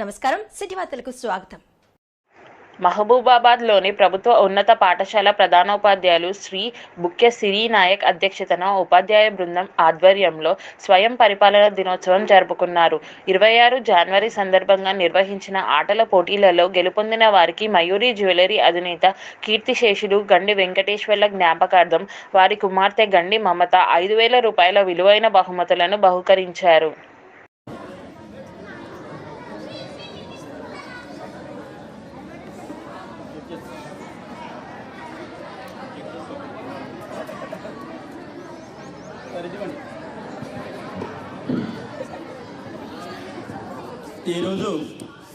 నమస్కారం సిటీ వార్తలకు స్వాగతం. మహబూబాబాద్లోని ప్రభుత్వ ఉన్నత పాఠశాల ప్రధానోపాధ్యాయులు శ్రీ బుక్య సిరి నాయక్ అధ్యక్షతన ఉపాధ్యాయ బృందం ఆధ్వర్యంలో స్వయం పరిపాలన దినోత్సవం జరుపుకున్నారు. ఇరవై ఆరు జనవరి సందర్భంగా నిర్వహించిన ఆటల పోటీలలో గెలుపొందిన వారికి మయూరి జ్యువెలరీ అధినేత కీర్తిశేషులు గండి వెంకటేశ్వర్ల జ్ఞాపకార్థం వారి కుమార్తె గండి మమత ఐదు వేల రూపాయల విలువైన బహుమతులను బహుకరించారు. ఈరోజు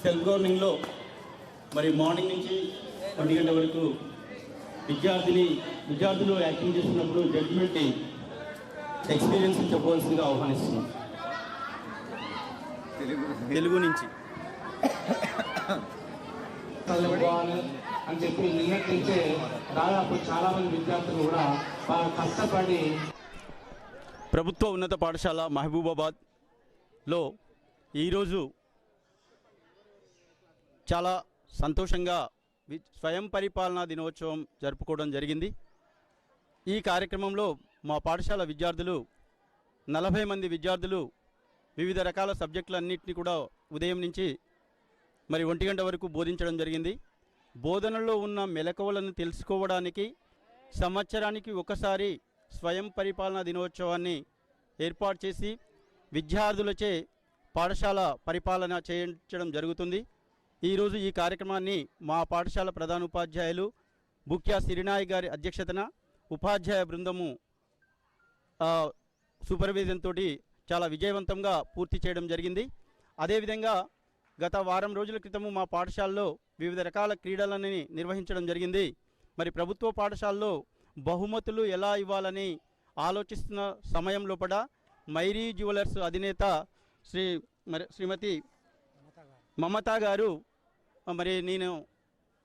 సెల్ఫ్ గవర్నింగ్లో మరి మార్నింగ్ నుంచి ఒంటి గంట వరకు విద్యార్థిని విద్యార్థులు యాక్టింగ్ చేస్తున్నప్పుడు జడ్జిమెంట్ని ఎక్స్పీరియన్స్ చెప్పవలసిందిగా ఆహ్వానిస్తున్నాం. తెలుగు నుంచి. అని చెప్పి నిన్నట్లయితే దాదాపు చాలా మంది విద్యార్థులు కూడా బాగా కష్టపడి ప్రభుత్వ ఉన్నత పాఠశాల మహబూబాబాద్లో ఈరోజు చాలా సంతోషంగా వి- స్వయం పరిపాలనా దినోత్సవం జరుపుకోవడం జరిగింది. ఈ కార్యక్రమంలో మా పాఠశాల విద్యార్థులు నలభై మంది విద్యార్థులు వివిధ రకాల సబ్జెక్టులన్నింటినీ కూడా ఉదయం నుంచి మరి ఒంటి గంట వరకు బోధించడం జరిగింది. బోధనలో ఉన్న మెలకువలను తెలుసుకోవడానికి సంవత్సరానికి ఒకసారి స్వయం పరిపాలనా దినోత్సవాన్ని ఏర్పాటు చేసి విద్యార్థులచే పాఠశాల పరిపాలన చేయించడం జరుగుతుంది. ఈరోజు ఈ కార్యక్రమాన్ని మా పాఠశాల ప్రధానోపాధ్యాయులు బుక్యా సిరినాయ్ గారి అధ్యక్షతన ఉపాధ్యాయ బృందము ఆ, సూపర్విజన్ తోటి చాలా విజయవంతంగా పూర్తి చేయడం జరిగింది. అదేవిధంగా గత వారం రోజుల క్రితము మా పాఠశాలలో వివిధ రకాల క్రీడలని నిర్వహించడం జరిగింది. మరి ప్రభుత్వ పాఠశాలలో బహుమతులు ఎలా ఇవ్వాలని ఆలోచిస్తున్న సమయం లోపల మైరీ జ్యువెలర్స్ అధినేత శ్రీ మరి శ్రీమతి మమతా గారు మరి నేను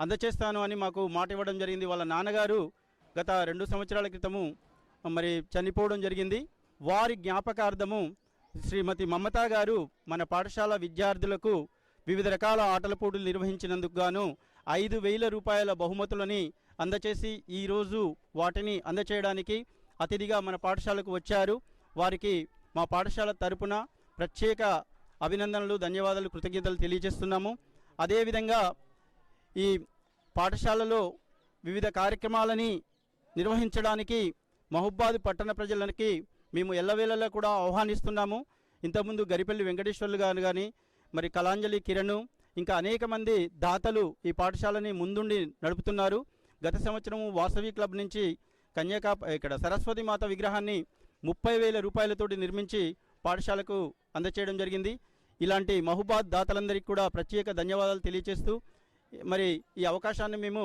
అందచేస్తాను అని మాకు మాట ఇవ్వడం జరిగింది. వాళ్ళ నాన్నగారు గత రెండు సంవత్సరాల క్రితము మరి చనిపోవడం జరిగింది. వారి జ్ఞాపకార్థము శ్రీమతి మమతా గారు మన పాఠశాల విద్యార్థులకు వివిధ రకాల ఆటల పోటీలు నిర్వహించినందుకు గాను ఐదు వేల రూపాయల బహుమతులని అందచేసి ఈరోజు వాటిని అందచేయడానికి అతిథిగా మన పాఠశాలకు వచ్చారు. వారికి మా పాఠశాల తరపున ప్రత్యేక అభినందనలు ధన్యవాదాలు కృతజ్ఞతలు తెలియజేస్తున్నాము. అదేవిధంగా ఈ పాఠశాలలో వివిధ కార్యక్రమాలని నిర్వహించడానికి మహబాద్ పట్టణ ప్రజలకి మేము ఎల్లవేళలా కూడా ఆహ్వానిస్తున్నాము. ఇంతకుముందు గరిపల్లి వెంకటేశ్వర్లు గారు కానీ మరి కళాంజలి కిరణ్ ఇంకా అనేక మంది దాతలు ఈ పాఠశాలని ముందుండి నడుపుతున్నారు. గత సంవత్సరం వాసవి క్లబ్ నుంచి కన్యాకా ఇక్కడ సరస్వతి మాత విగ్రహాన్ని ముప్పై వేల రూపాయలతోటి నిర్మించి పాఠశాలకు అందచేయడం జరిగింది. ఇలాంటి మహుబాద్ దాతలందరికీ కూడా ప్రత్యేక ధన్యవాదాలు తెలియజేస్తూ మరి ఈ అవకాశాన్ని మేము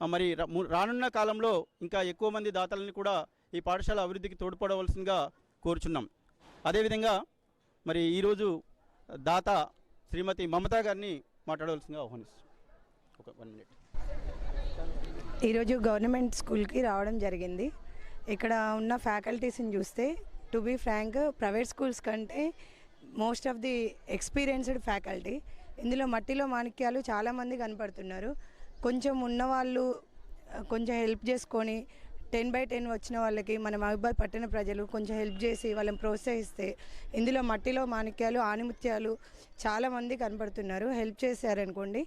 మరి రానున్న కాలంలో ఇంకా ఎక్కువ మంది దాతలని కూడా ఈ పాఠశాల అభివృద్ధికి తోడ్పడవలసిందిగా కోరుచున్నాం. అదేవిధంగా మరి ఈరోజు దాత శ్రీమతి మమతా గారిని మాట్లాడవలసిందిగా ఆహ్వానిస్తాం ఒక వన్ మినిట్. ఈరోజు గవర్నమెంట్ స్కూల్కి రావడం జరిగింది. ఇక్కడ ఉన్న ఫ్యాకల్టీస్ని చూస్తే to be frank private schools కంటే most of the experienced faculty ఇందులో మట్టిలో మాణిక్యాలు చాలామంది కనపడుతున్నారు. కొంచెం ఉన్నవాళ్ళు కొంచెం హెల్ప్ చేసుకొని టెన్ బై టెన్ వచ్చిన వాళ్ళకి మన మహబాద్ పట్టణ ప్రజలు కొంచెం హెల్ప్ చేసి వాళ్ళని ప్రోత్సహిస్తే ఇందులో మట్టిలో మాణిక్యాలు ఆనిముత్యాలు చాలామంది కనపడుతున్నారు. హెల్ప్ చేశారనుకోండి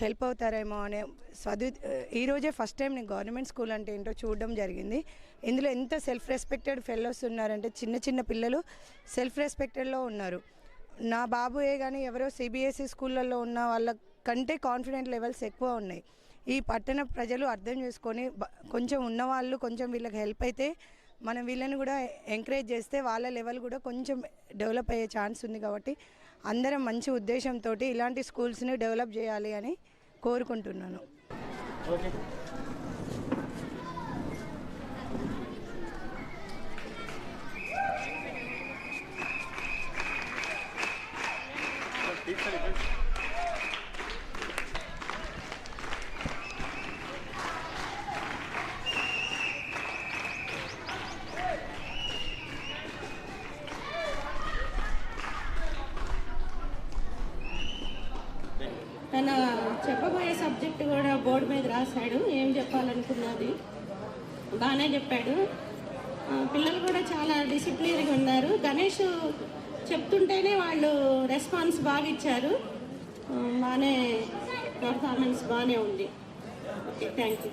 హెల్ప్ అవుతారేమో అనే చదువు ఈరోజే ఫస్ట్ టైం నేను గవర్నమెంట్ స్కూల్ అంటే ఏంటో చూడడం జరిగింది. ఇందులో ఎంత సెల్ఫ్ రెస్పెక్టెడ్ ఫెలోస్ ఉన్నారంటే చిన్న చిన్న పిల్లలు సెల్ఫ్ రెస్పెక్టెడ్లో ఉన్నారు. నా బాబుయే కానీ ఎవరో సిబిఎస్ఈ స్కూళ్ళల్లో ఉన్న వాళ్ళ కంటే కాన్ఫిడెంట్ లెవెల్స్ ఎక్కువ ఉన్నాయి. ఈ పట్టణ ప్రజలు అర్థం చేసుకొని కొంచెం ఉన్నవాళ్ళు కొంచెం వీళ్ళకి హెల్ప్ అయితే మనం వీళ్ళని కూడా ఎంకరేజ్ చేస్తే వాళ్ళ లెవెల్ కూడా కొంచెం డెవలప్ అయ్యే ఛాన్స్ ఉంది కాబట్టి అందరం మంచి ఉద్దేశంతో ఇలాంటి స్కూల్స్ని డెవలప్ చేయాలి అని కోరుకుంటున్నాను. సబ్జెక్ట్ కూడా బోర్డు మీద రాశాడు. ఏం చెప్పాలనుకున్నది? బాగానే చెప్పాడు. పిల్లలు కూడా చాలా డిసిప్లిన్గా ఉన్నారు. గణేష్ చెప్తుంటేనే వాళ్ళు రెస్పాన్స్ బాగా ఇచ్చారు. బాగానే పర్ఫార్మెన్స్ బాగానే ఉంది. Okay thank you